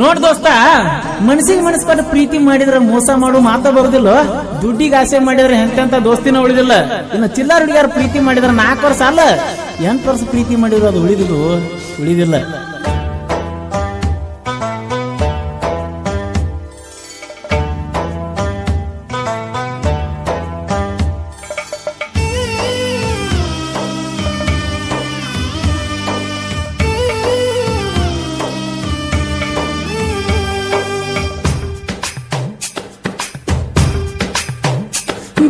ನೋಡ್ ದೋಸ್ತ ಮನಸ್ಸಿಗೆ ಮನಸ್ ಕೊಟ್ಟು ಪ್ರೀತಿ ಮಾಡಿದ್ರೆ ಮೋಸ ಮಾಡು ಮಾತಾ ಬರುದಿಲ್ಲ. ದುಡ್ಡಿಗೆ ಆಸೆ ಮಾಡಿದ್ರೆ ಎಂತೆಂತ ದೋಸ್ತಿನ ಉಳಿದಿಲ್ಲ. ಇನ್ನು ಚಿಲ್ಲರ್ ಹುಡುಗಿಯರ್ ಪ್ರೀತಿ ಮಾಡಿದ್ರೆ ನಾಲ್ಕು ವರ್ಷ ಅಲ್ಲ. ಎಂಟು ವರ್ಷ ಪ್ರೀತಿ ಮಾಡಿದ್ರು ಅದು ಉಳಿದಿದ್ದು, ಉಳಿದಿಲ್ಲ.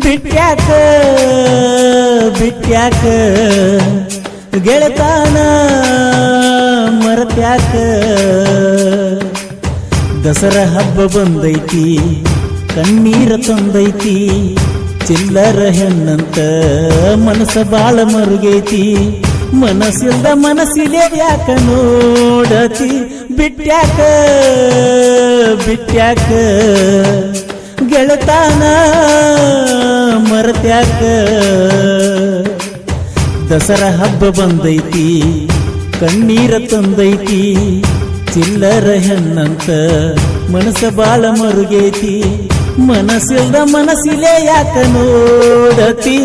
ಬಿಟ್ಯಾಕ ಬಿಟ್ಯಾಕ, ಗೆಳತಾನ ಮರತ್ಯಾಕ. ದಸರಾ ಹಬ್ಬ ಬಂದೈತಿ, ಕಣ್ಣೀರ ತಂದೈತಿ, ಚಿಲ್ಲರ ಹೆಣ್ಣಂತ ಮನಸ ಬಾಳ ಮರುಗೈತಿ. ಮನಸ್ಸಿಲ್ದ ಮನಸ್ಸಿಲೆ ಯಾಕ ನೋಡತಿ, ಬಿಟ್ಯಾಕ ಬಿಟ್ಯಾಕ. ಗೆಳತಾನ ಮರತ್ಯಾಕ ದಸರಾ ಹಬ್ಬ ಬಂದೈತಿ, ಕಣ್ಣೀರ ತಂದೈತಿ, ಚಿಲ್ಲರ ಹೆಣ್ಣಂತ ಮನಸ ಬಾಳ ಮರುಗೈತಿ. ಮನಸ್ಸಿಲ್ದ ಮನಸ್ಸಿಲೇ ಯಾಕ ನೋಡತಿ?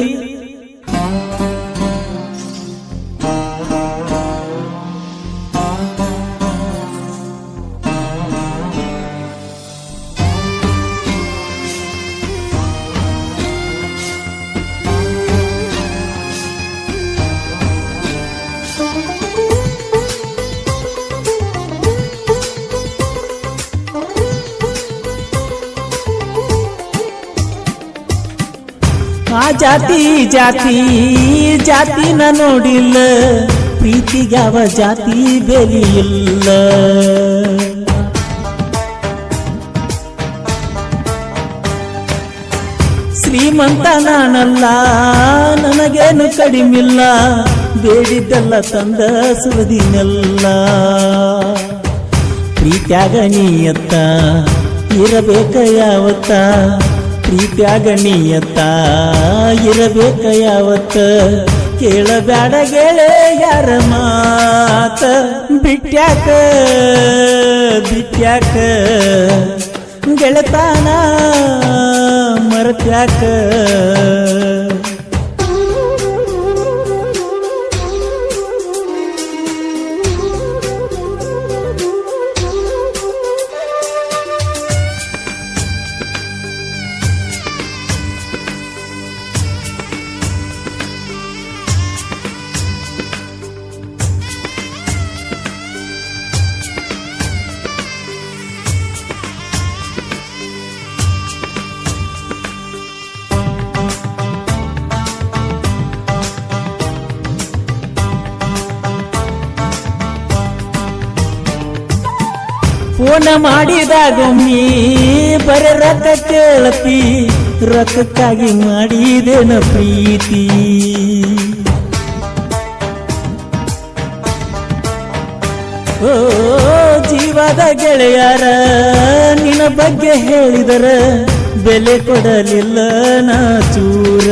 ಜಾತಿ ಜಾತಿ ಜಾತಿ ಜಾತಿನ ನೋಡಿಲ್ಲ ಪ್ರೀತಿಗ್ಯಾವ ಜಾತಿ ಬೆಲೆಯಿಲ್ಲ. ಶ್ರೀಮಂತ ನಾನಲ್ಲ, ನನಗೇನು ಕಡಿಮಿಲ್ಲ, ಬೇಡಿದ್ದೆಲ್ಲ ತಂದ ಸುರದಿನೆಲ್ಲ ಪ್ರೀತ್ಯಾಗ ನೀಯತ್ತ, ಇರಬೇಕ ಯಾವತ್ತ ಪ್ರೀತ್ಯಾಗ ನೀಯತ್ತ ಇರಬೇಕ ಯಾವತ್ತ? ಕೇಳಬ್ಯಾಡ ಗೆಳೆಯರ ಮಾತ? ಬಿಟ್ಯಾಕ ಬಿಟ್ಯಾಕ ಗೆಳತಾನ ಮರತ್ಯಾಕ? ಫೋನ ಮಾಡಿದಾಗೊಮ್ಮಿ ಬರೆ ರೊಕ್ಕ ಕೇಳತಿ ರೊಕ್ಕಕ್ಕಾಗಿ ಮಾಡಿದೇನ ಪ್ರೀತಿ. ಓ, ಜೀವದ ಗೆಳೆಯರ, ನಿನ್ನ ಬಗ್ಗೆ ಹೇಳಿದರ, ಬೆಲೆ ಕೊಡಲಿಲ್ಲ ನಾ ಚೂರ.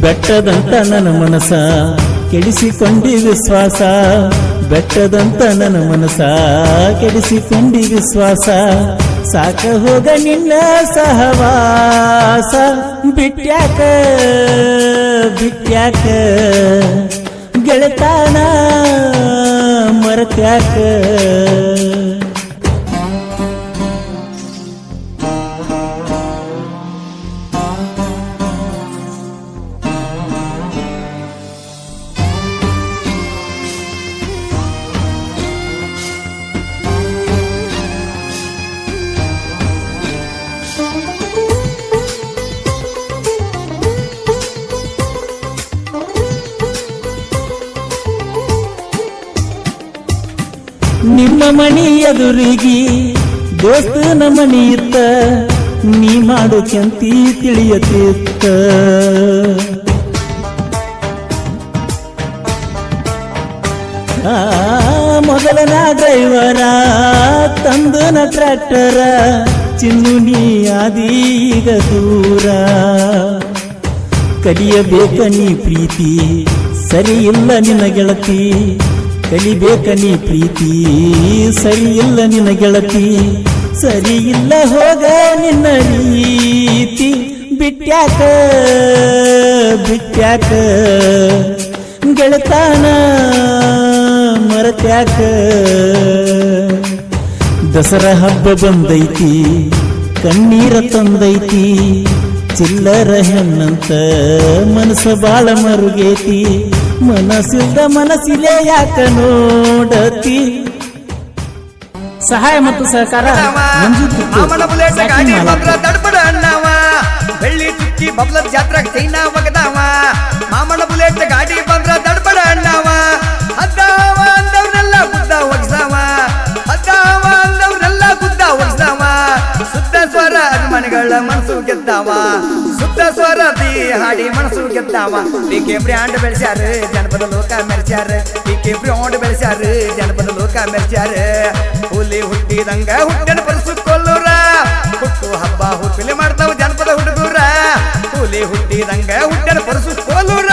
ಬೆಟ್ಟದಂತ ನನ್ನ ಮನಸ ಕೆಡಿಸಿಕೊಂಡಿ ವಿಶ್ವಾಸ ಬೆಟ್ಟದಂತ ನನ್ನ ಮನಸ ಕೆಡಿಸಿಕೊಂಡಿ ವಿಶ್ವಾಸ ಸಾಕ ಹೋಗ ನಿನ್ನ ಸಹವಾಸ. ಬಿಟ್ಯಾಕ ಬಿಟ್ಯಾಕ ಗೆಳತಾನ ಮರತ್ಯಾಕ. ನಿಮ್ಮ ಎದುರಿಗಿ ದೋಸ್ತನ ಮನಿ ಇತ್ತ, ನೀ ಮಾಡು ಕೆಂತಿ ತಿಳಿಯತಿತ್ತ. ಮೊದಲನ ಡ್ರೈವರ, ತಂದನ ಟ್ರ್ಯಾಕ್ಟರ, ಚಿನ್ನು ನೀ ಆದೀಗ ದೂರ. ಕಲಿಯಬೇಕ ನೀ ಪ್ರೀತಿ, ಸರಿ ಇಲ್ಲ ನಿನ್ನ ಗೆಳತಿ ಕಲಿಬೇಕ ನೀ ಪ್ರೀತಿ. ಸರಿಯಿಲ್ಲ ನಿನ್ನ ಗೆಳತಿ. ಸರಿಯಿಲ್ಲ ಹೋಗ ನಿನ್ನ ರೀತಿ. ಬಿಟ್ಯಾಕ ಬಿಟ್ಯಾಕ. ಗೆಳತಾನ ಮರತ್ಯಾಕ. ದಸರಾ ಹಬ್ಬ ಬಂದೈತಿ, ಕಣ್ಣೀರ ತಂದೈತಿ. ಚಿಲ್ಲರ ಹೆಣ್ಣಂತ ಮನಸ್ಸು ಬಾಳ ಮರುಗೇತಿ. ಮನಸ್ಸಿಲ್ದ ಮನಸ್ಸಿಲೆ ಯಾಕ ನೋಡತಿ? ಸಹಾಯ ಮತ್ತು ಸಹಕಾರ ಬೆಳ್ಳಿ ಚುಕ್ಕಿ ಬಬ್ಲ ಜಾತ್ರಾಗ ಚೈನಾ ಒಗದಾವ. ಮಾಮನ ಬುಲೆಟ್ ಗಾಡಿ ಬಂದ್ರ ದಡ್ಬಡ ಅಣ್ಣವ. ಹದ್ದಾವ ಅಂದವ್ರೆಲ್ಲ ಗುದ್ದ ಒಗ್ಸಾವ. ಹದ್ದಾವ ಅಂದವ್ರೆಲ್ಲ ಗುದ್ದ ಒಗ್ಸಾವ. ಸುತ್ತ ಸ್ವರ ಅಭಿಮಾನಿಗಳ ಮನಸ್ಸು ಗೆದ್ದಾವ. ಶುದ್ಧ ಸ್ವರ ದಿ ಹಾಡಿ ಮನಸ್ಸು ಗೆದ್ದಾವ. ಪಿಕೆ ಬ್ರ್ಯಾಂಡ್ ಬೆಳೆಸ್ಯಾರ, ಜನಪದ ಲೋಕ ಮೆರೆಸ್ಯಾರ. ಪಿಕೆ ಬ್ರ್ಯಾಂಡ್ ಬೆಳೆಸ್ಯಾರ, ಜನಪದ ಲೋಕ ಮೆರೆಸ್ಯಾರ. ಹುಲಿ ಹುಟ್ಟಿದಂಗ ಹುಟ್ಟನ ಪರಸು ಕೊಲ್ಲೂರ. ಹುಟ್ಟು ಹಬ್ಬ ಹುಟ್ಟಲಿ ಮಾಡ್ತಾವ ಜನಪದ ಹುಡುಗೂರ. ಹುಲಿ ಹುಟ್ಟಿದಂಗ ಹುಟ್ಟನ ಪರಸು ಕೋಲೂರ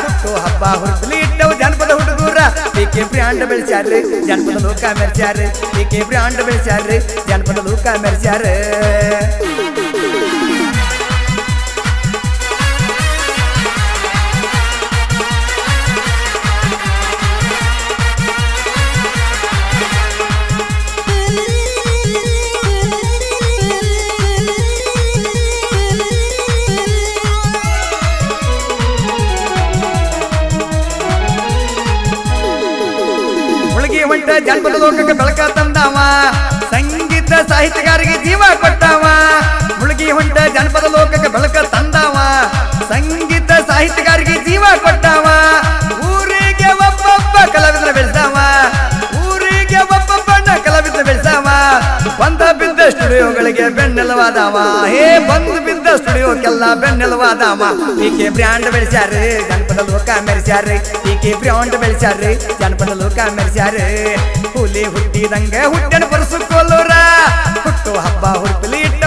ಹುಟ್ಟು ಹಬ್ಬ ಹುಟ್ಟಲಿ ಇಟ್ಟವ ಜನಪದ ಹುಡುಗೂರ. ಪಿಕೆ ಬ್ರ್ಯಾಂಡ್ ಬೆಳೆಸ್ಯಾರ, ಜನಪದ ಲೋಕ ಮೆರೆಸ್ಯಾರ. ಪಿಕೆ ಬ್ರ್ಯಾಂಡ್ ಬೆಳೆಸ್ಯಾರ, ಜನಪದ ಲೋಕ ಮೆರೆಸ್ಯಾರ. ಜನಪದ ಲೋಕಕ್ಕೆ ಬೆಳಕ ತಂದವ. ಸಂಗೀತ ಸಾಹಿತ್ಯಗಾರಿಗೆ ಜೀವ ಕೊಟ್ಟವ. ಮುಳುಗಿ ಹೊಂಟ ಜನಪದ ಲೋಕಕ್ಕೆ ಬೆನ್ನೆಲುವಾದವ ಹೇ ಬಂದು ಬಿದ್ದ ಸ್ಟುಡಿಯೋಕ್ಕೆಲ್ಲ ಬೆನ್ನೆಲುವಾದವ ಈಕೆ ಬ್ರ್ಯಾಂಡ್ ಬೆಳೆಸ್ಯಾರ ಜನಪದ ಲೋಕ ಮೆರೆಸ್ಯಾರ ಈಕೆ ಬ್ರ್ಯಾಂಡ್ ಬೆಳೆಸ್ಯಾರ ಜನಪದ ಲೋಕ ಮೆರೆಸ್ಯಾರ ಹುಲಿ ಹುಟ್ಟಿದಂಗೆ ಹುಟ್ಟನ ಪರಸು ಕೊಲ್ಲೂರ ಹುಟ್ಟು ಹಬ್ಬ ಹುಟ್ಟಲಿ